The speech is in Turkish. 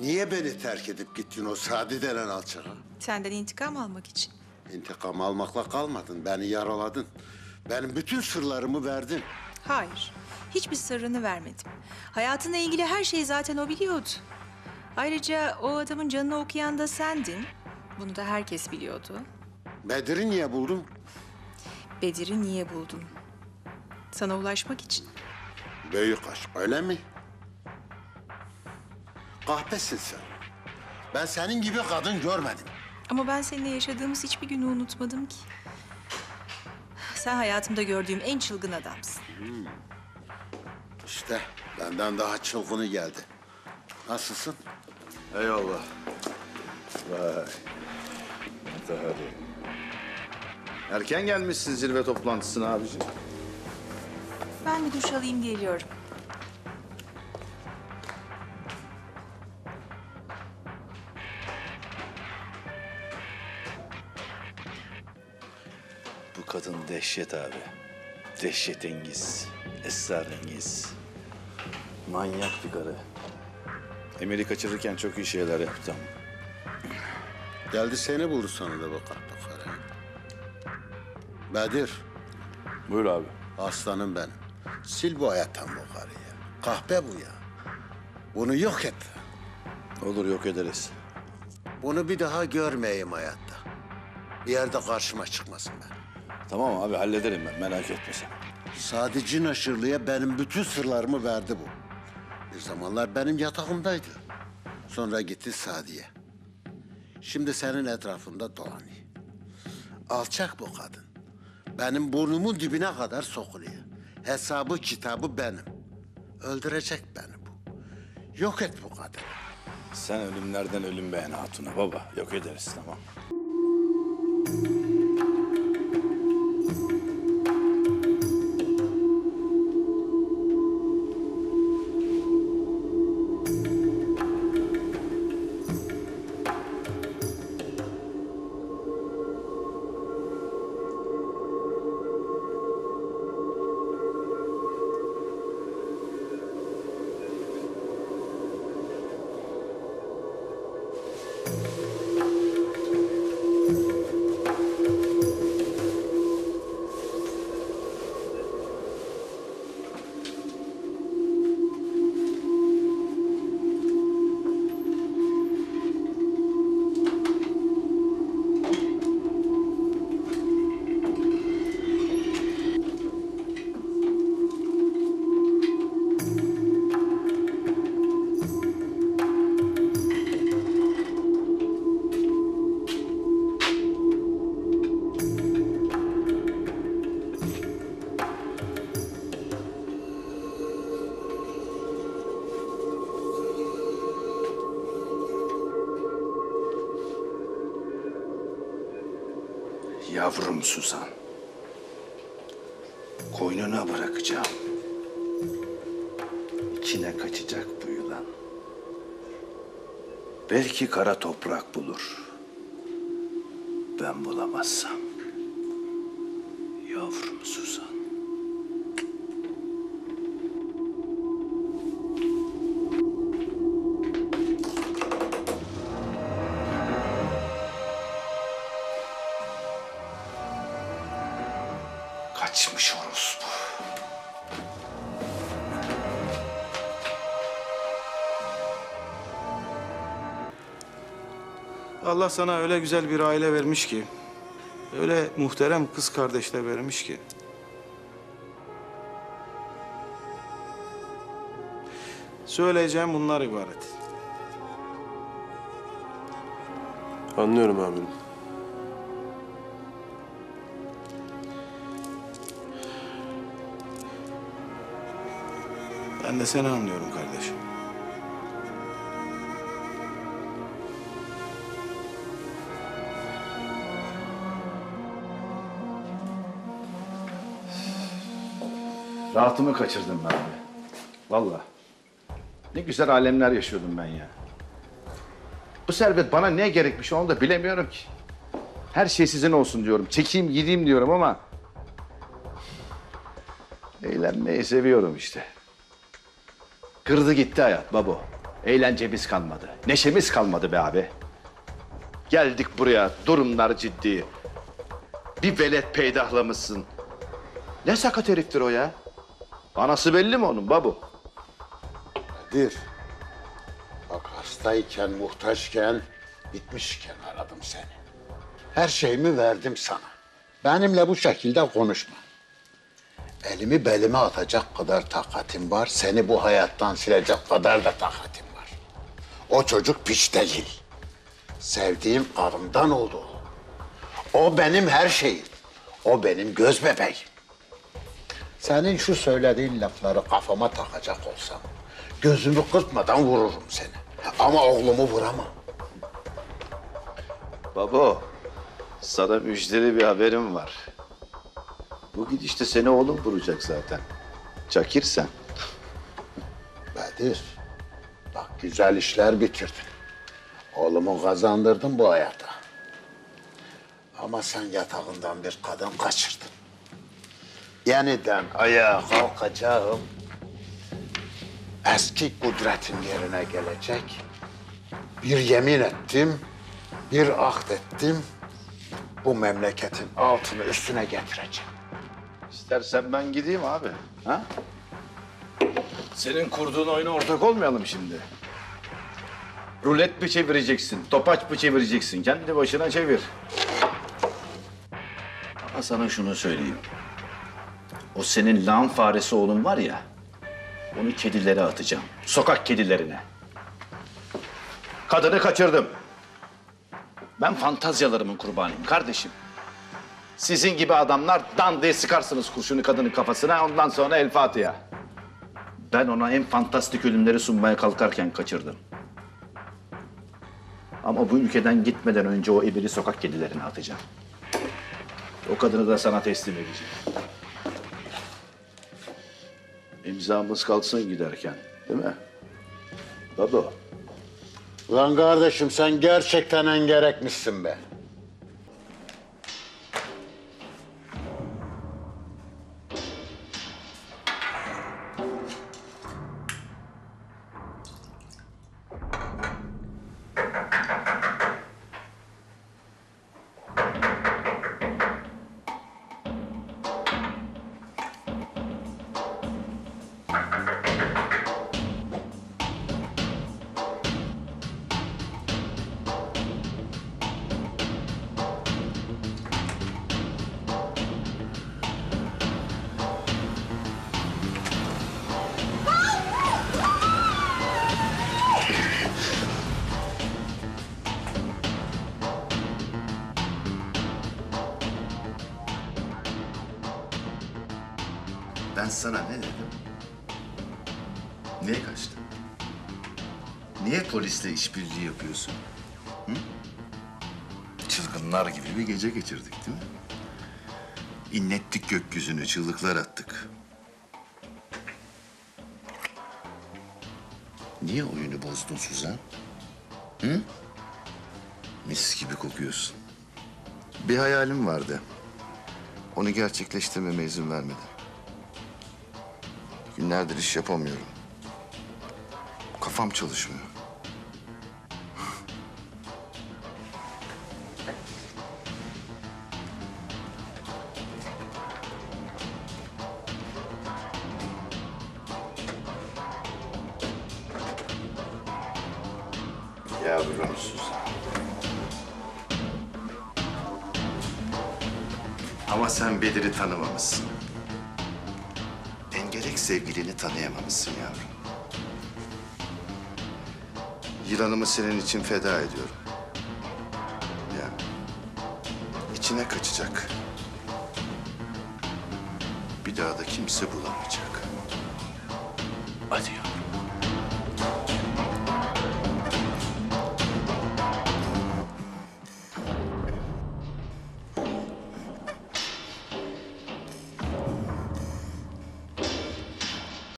Niye beni terk edip gittin o Sadi denen alçağa? Senden intikam almak için. İntikam almakla kalmadın. Beni yaraladın. Benim bütün sırlarımı verdin. Hayır. Hiçbir sırrını vermedim. Hayatınla ilgili her şeyi zaten o biliyordu. Ayrıca o adamın canını okuyan da sendin. Bunu da herkes biliyordu. Bedir'i niye buldun? Bedir'i niye buldun? Sana ulaşmak için. Büyük aşk öyle mi? Kahpesin sen. Ben senin gibi kadın görmedim. Ama ben seninle yaşadığımız hiçbir günü unutmadım ki. Sen hayatımda gördüğüm en çılgın adamsın. İşte benden daha çılgını geldi. Nasılsın? Eyvallah. Vay. Hadi. Erken gelmişsin zirve toplantısına abicim. Ben bir duş alayım geliyorum. Dehşet abi. Dehşetengiz, esrarengiz. Manyak bir karı. Emel'i kaçırırken çok iyi şeyler yaptım. Geldi seni buldu sonunda bu kahpe karı. Bedir, Buyur abi. aslanım benim. Sil bu hayattan bu karıyı. Kahpe bu ya. Bunu yok et. Olur yok ederiz. Bunu bir daha görmeyeyim hayatta. Bir yerde karşıma çıkmasın ben. Tamam abi hallederim ben merak etme sen. Sadici Naşırlı'ya benim bütün sırlarımı verdi bu. Bir zamanlar benim yatağımdaydı. Sonra gitti Sadiye. Şimdi senin etrafında dolanıyor. Alçak bu kadın. Benim burnumun dibine kadar sokuluyor. Hesabı kitabı benim. Öldürecek beni bu. Yok et bu kadını. Sen ölümlerden ölüm beğen hatuna baba. Yok ederiz tamam. Yavrum Suzan. Koynuna bırakacağım. İçine kaçacak bu yılan. Belki kara toprak bulur. Ben bulamazsam. Yavrum Suzan. Allah sana öyle güzel bir aile vermiş ki, öyle muhterem kız kardeşler vermiş ki. Söyleyeceğim bunlar ibaret. Anlıyorum amirim. Ben de seni anlıyorum kardeşim. Rahatımı kaçırdım ben abi. Vallahi. Ne güzel alemler yaşıyordum ben ya. Bu servet bana ne gerekmiş onu da bilemiyorum ki. Her şey sizin olsun diyorum. Çekeyim gideyim diyorum ama... Eğlenmeyi seviyorum işte. Kırdı gitti hayat babo. Eğlencemiz kalmadı. Neşemiz kalmadı be abi. Geldik buraya. Durumlar ciddi. Bir velet peydahlamışsın. Ne sakat heriftir o ya? Anası belli mi onun babu? Kadir. Bak hastayken, muhtaçken, bitmişken aradım seni. Her şeyimi verdim sana. Benimle bu şekilde konuşma. Elimi belime atacak kadar takatim var. Seni bu hayattan silecek kadar da takatim var. O çocuk piç değil. Sevdiğim karımdan oldu o. O benim her şeyim. O benim göz bebeğim. Senin şu söylediğin lafları kafama takacak olsam... ...gözümü kırpmadan vururum seni. Ama oğlumu vuramam. Babo, sana müjdeli bir haberim var. Bu gidişte seni oğlum vuracak zaten. Çakir sen. Bedir, bak güzel işler bitirdin. Oğlumu kazandırdın bu hayata. Ama sen yatağından bir kadın kaçırdın. Yeniden ayağa kalkacağım. Eski kudretin yerine gelecek. Bir yemin ettim, bir ahd ettim. Bu memleketin altını üstüne getireceğim. İstersen ben gideyim abi. Ha? Senin kurduğun oyuna ortak olmayalım şimdi. Rulet mi çevireceksin, topaç mı çevireceksin? Kendi başına çevir. Ama sana şunu söyleyeyim. O senin lan faresi oğlun var ya, onu kedilere atacağım. Sokak kedilerine. Kadını kaçırdım. Ben fantazyalarımın kurbanıyım kardeşim. Sizin gibi adamlar dan diye sıkarsınız kurşunu kadının kafasına ondan sonra El Fatiha. Ben ona en fantastik ölümleri sunmaya kalkarken kaçırdım. Ama bu ülkeden gitmeden önce o ebeli sokak kedilerine atacağım. O kadını da sana teslim edeceğim. İmzamız kalsın giderken, değil mi? Baba. Lan kardeşim sen gerçekten en gerekmişsin be. Niye kaçtın? Niye polisle işbirliği yapıyorsun? Hı? Çılgınlar gibi bir gece geçirdik değil mi? İnlettik gökyüzünü, çığlıklar attık. Niye oyunu bozdun Suzan? Hı? Mis gibi kokuyorsun. Bir hayalim vardı. Onu gerçekleştirmeme izin vermedi. Günlerdir iş yapamıyorum. Kafam çalışmıyor. Yavrum Suzan. Ama sen Bedir'i tanımamışsın. Engerek sevgilini tanıyamamışsın yavrum. Yılanımı senin için feda ediyorum. Ya. içine kaçacak. Bir daha da kimse bulamayacak. Yavrum.